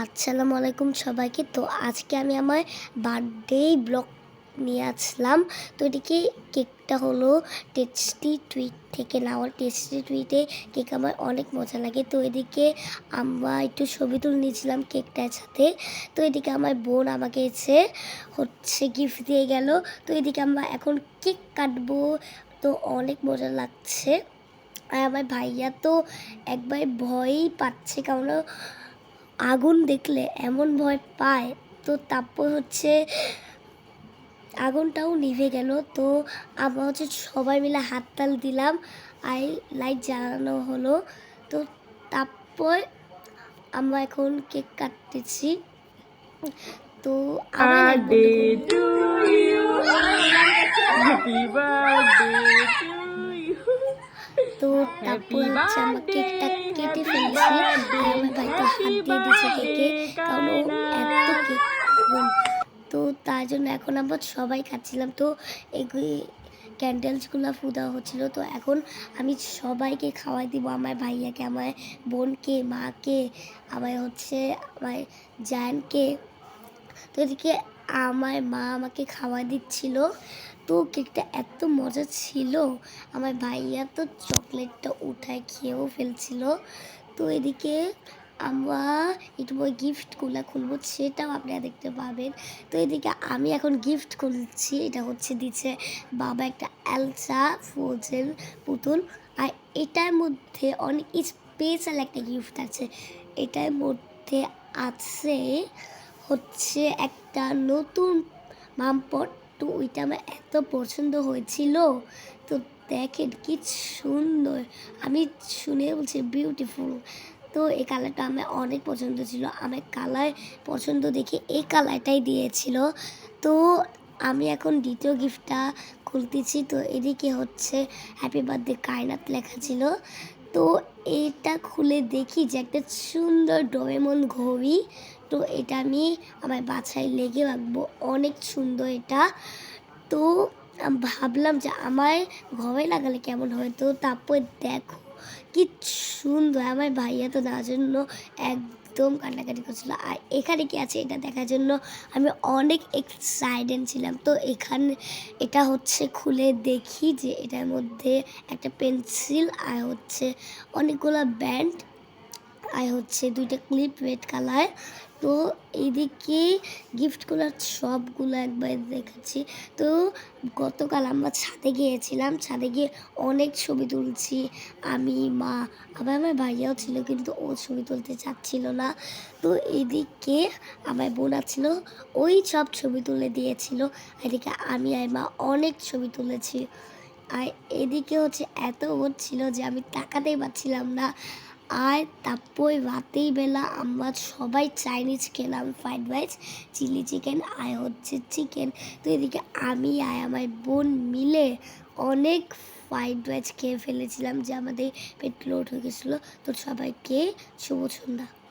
আসসালামু আলাইকুম সবাইকে। তো আজকে আমি আমার বার্থডে ব্লগ নিয়ে আসলাম। তো এদিকে কেকটা হলো? টেস্টি টুইট থেকে নেওয়া টেস্টি টুইটে কেক আমার অনেক মজা লাগে। তো এদিকে আমরা একটু ছবি তুলে নিয়েছিলাম কেকটার সাথে। তো এদিকে আমার বোন আমাকে এসে হচ্ছে গিফট দিয়ে গেল। তো এদিকে আমরা এখন কেক কাটবো। তো অনেক মজা লাগছে। আর আমার ভাইয়া তো একবার ভয়ই পাচ্ছে। কারণ আগুন দেখলে এমন ভয় পায় তো তারপর হচ্ছে আগুনটাও নিভে গেল। তো আমরা হচ্ছে সবাই মিলে হাততাল দিলাম আর লাইট জ্বালানো হলো। তো তারপর আমরা এখন কেক কাটতেছি। তো আমার. তো তারপর হচ্ছে আমরা কেকটা কেটে ফেলেছি। দিয়ে দিয়েছে কেকে কারণ ও এত কেক তো তার জন্য এখন আমরা সবাই খাচ্ছিলাম। তো এই ক্যান্ডেলসগুলো ফুদা হচ্ছিল তো এখন আমি সবাইকে খাওয়াই দিব। আমার ভাইয়াকে আমার বোনকে মাকে আমার হচ্ছে আমার জায়ানকে তো এদিকে আমার মা আমাকে খাওয়া দিচ্ছিল। তো কেকটা এত মজা ছিল। আমার ভাইয়া তো চকলেটটা উঠায় খেয়েও ফেলছিল। তো এদিকে আমরা বই গিফটগুলো খুলবো, সেটাও আপনারা দেখতে পাবেন। তো এদিকে আমি এখন গিফট খুলছি, এটা হচ্ছে দিচ্ছে বাবা একটা অ্যালসা ফোজেল পুতুল। আর এটার মধ্যে অনেক স্পেশাল একটা গিফট আছে, এটার মধ্যে আছে হচ্ছে একটা নতুন মামপট তো ওইটা আমার এত পছন্দ হয়েছিল। তো দেখেন কি সুন্দর, আমি শুনে বলছি বিউটিফুল তো এই কালারটা আমার অনেক পছন্দ ছিল। আমার কালার পছন্দ দেখে এই কালারটাই দিয়েছিল। তো আমি এখন দ্বিতীয় গিফটটা খুলতেছি। তো এদিকে হচ্ছে হ্যাপি বার্থডে কায়নাত লেখা ছিল। তো এটা খুলে দেখি যে একটা সুন্দর ডোরেমন ঘড়ি। তো এটা আমি আমার বাছায় লেগে রাখব। অনেক সুন্দর এটা। তো ভাবলাম যে আমার ঘরে লাগালে কেমন হয়? তো তারপর দেখো কি সুন্দর, আমার ভাইয়া তো না জন্য একদম কান্নাকাটি করছিল। আর এখানে কি আছে এটা দেখার জন্য? আমি অনেক এক্সাইটেড ছিলাম। তো এখানে, এটা হচ্ছে খুলে দেখি যে এটার মধ্যে একটা পেন্সিল আর হচ্ছে অনেকগুলো ব্যান্ড আর হচ্ছে দুইটা ক্লিপ রেড কালার তো এইদিকে গিফটগুলো সবগুলো একবার দেখাচ্ছি। তো গতকাল আমরা ছাদে গিয়েছিলাম, ছাদে গিয়ে অনেক ছবি তুলছি। আমি, মা, আবার আমার ভাইয়াও ছিল, কিন্তু ও ছবি তুলতে চাচ্ছিল না। তো এদিকে আমার বোন ছিল ওই সব ছবি তুলে দিয়েছিল। এদিকে আমি আর মা অনেক ছবি তুলেছি। আর এদিকে হচ্ছে এত হচ্ছিল যে আমি তাকাতেই পারছিলাম না। আর তারপর রাতেই বেলা আমরা সবাই চাইনিজ খেলাম ফ্রাইড রাইস চিলি চিকেন আয় হচ্ছে চিকেন তো এদিকে আমি আর আমার বোন মিলে অনেক ফ্রাইড রাইস খেয়ে ফেলেছিলাম যে আমাদের পেট লোড হয়ে গেছিল। তো সবাইকে শুভ সন্ধ্যা।